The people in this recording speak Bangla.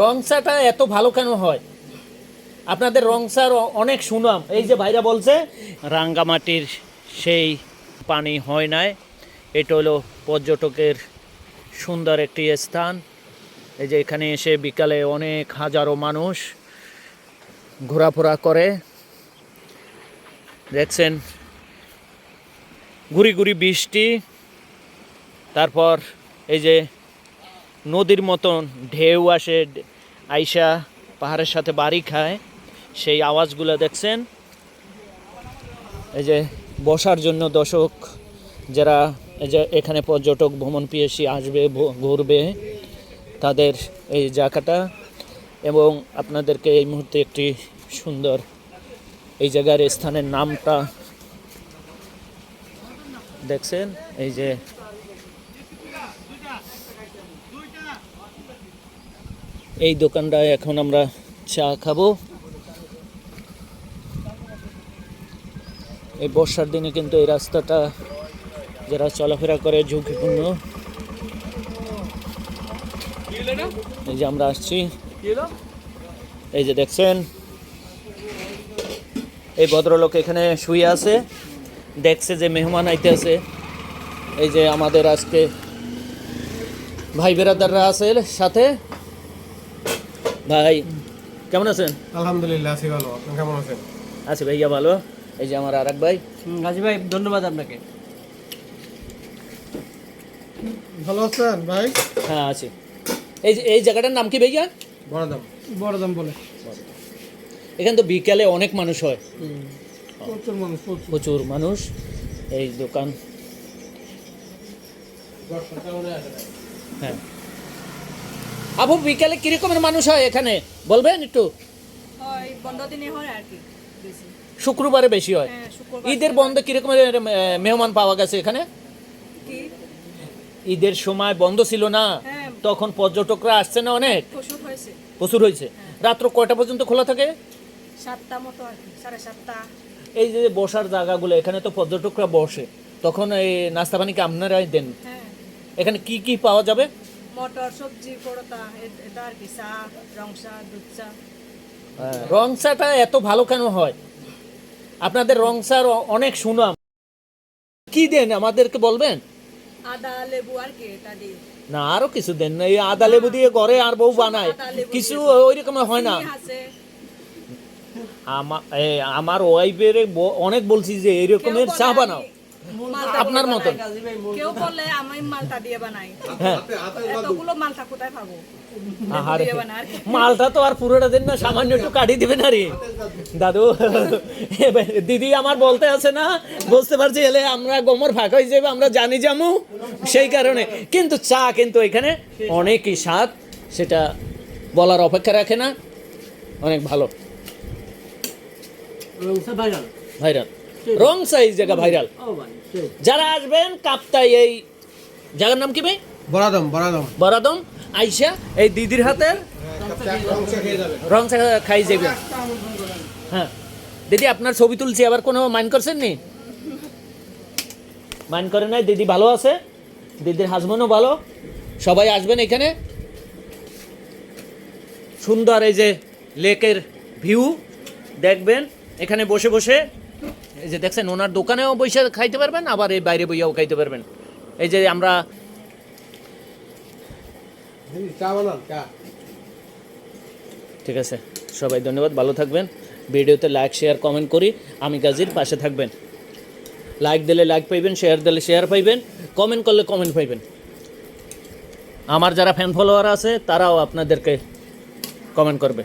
রংসাটা এত ভালো কেন হয়? আপনাদের রংসার অনেক সুনাম। এই যে ভাইরা বলছে, রাঙ্গামাটির সেই পানি হয় নাই। এটা হলো পর্যটকের সুন্দর একটি স্থান। এই যে এখানে এসে বিকালে অনেক হাজারো মানুষ ঘোরাফেরা করে। দেখছেন ঘুরি ঘুরি বৃষ্টি, তারপর এই যে নদীর মতন ঢেউ আসে, আইসা পাহাড়ের সাথে বাড়ি খায়। সেই আওয়াজগুলো দেখছেন। এই যে বসার জন্য দর্শক যারা এই যে এখানে পর্যটক ভ্রমণ পিএসি আসবে ঘুরবে, তাদের এই জায়গাটা এবং আপনাদেরকে এই মুহূর্তে একটি সুন্দর এই জায়গার স্থানের নামটা দেখছেন। এই যে এই দোকানটায় এখন আমরা চা খাব। এই বর্ষার দিনে কিন্তু এই রাস্তাটা যারা চলাফেরা করে ঝুঁকিপূর্ণ। এই যে আমরা আসছি। এই যে দেখছেন, এই ভদ্রলোক এখানে শুয়ে আছে, দেখছে যে মেহমান আইতে আছে। এই যে আমাদের আজকে ভাই বেরাদাররা আছে সাথে? ভাই কেমন আছেন? আলহামদুলিল্লাহ আছি ভালো। আপনি কেমন আছেন? আছি ভাইয়া ভালো। এই যে আমার আর এক ভাই গাজী ভাই ধন্যবাদ আপনাকে। ভালো আছেন ভাই? হ্যাঁ আছি। এই যে এই জায়গাটার নাম কি ভাইয়া? বড় দাম বড় দাম বলে। এখানে তো বিকালে অনেক মানুষ হয়। প্রচুর মানুষ প্রচুর। প্রচুর মানুষ। এই দোকান। হ্যাঁ। আবু বিকালে কিরকমের মানুষ হয় এখানে? বলবেন একটু? হয় হয় শুক্রবারে বেশি হয়। হ্যাঁ ঈদের বন্ধ কিরকমের মেহমান পাওয়া গেছে এখানে? ঈদের সময় বন্ধ ছিল না হ্যাঁ। তখন পর্যটকরা আসছে না অনেক? প্রচুর হয়েছে। প্রচুর হয়েছে। রাত্র কয়টা পর্যন্ত খোলা থাকে? সাতটা মতো সাড়ে সাতটা। এই যে বসার জায়গাগুলো এখানে তো পর্যটকরা বসে। তখন এই নাস্তা পানি কি আপনারাই দেন। হ্যাঁ। এখানে কি কি পাওয়া যাবে? মটর সবজি পরোটা এটা আর কি চা রং চা দুধ চা রং চাটা এত ভালো কেন হয়? আপনাদের রং চার অনেক সুনাম। কি দেন আমাদেরকে বলবেন? আদা লেবু আর কি এটা দিয়ে। না আরও কিছু দেন না এই আদা লেবু দিয়ে ঘরে আর বউ বানায়। কিছু ওই রকম হয় না। আমার ওয়াইফের অনেক বলছি যে কেউ এইরকমের চা বানাও। আপনার মতন। কেউ বলে আমি মালটা দিয়ে বানাই। হ্যাঁ। এতগুলো মালটা কোথায় পাবো। মালটা তো আর পুরোটা দেন না সামান্য একটু কাটিয়ে দিবেন আরে দাদু দিদি আমার বলতে আছে না বুঝতে পারছি এলে আমরা গোমর ফাঁকা হয়ে যাবে আমরা জানি জামু সেই কারণে। কিন্তু চা কিন্তু এখানে অনেকই স্বাদ সেটা বলার অপেক্ষা রাখে না। অনেক ভালো। ভাইরাল। ভাইরাল। রং সাইজ জায়গা ভাইরাল ভাই সেই। যারা আসবেন কাপ্তাই এই জায়গার নাম কি ভাই? বরাদম বরাদম। বরাদম। আইসা এই দিদির হাতের রং চা খাই যাবেন হ্যাঁ। দিদি আপনার ছবি তুলছি আবার কোনো মাইন্ড করছেন নি? মাইন্ড করে নাই দিদি ভালো আছে। দিদির হাজবেন্ডও ভালো। সবাই আসবেন এখানে। সুন্দর এই যে লেকের ভিউ দেখবেন। এখানে বসে বসে এই যে দেখছেন ওনার দোকানেও বসে খাইতে পারবেন আবার এই বাইরে বইয়াও খাইতে পারবেন। এই যে আমরা ঠিক আছে সবাই ধন্যবাদ ভালো থাকবেন। ভিডিওতে লাইক শেয়ার কমেন্ট করি আমি গাজীর পাশে থাকবেন। লাইক দিলে লাইক পাইবেন শেয়ার দিলে শেয়ার পাইবেন কমেন্ট করলে কমেন্ট পাইবেন। আমার যারা ফ্যান ফলোয়ার আছে তারাও আপনাদেরকে কমেন্ট করবে।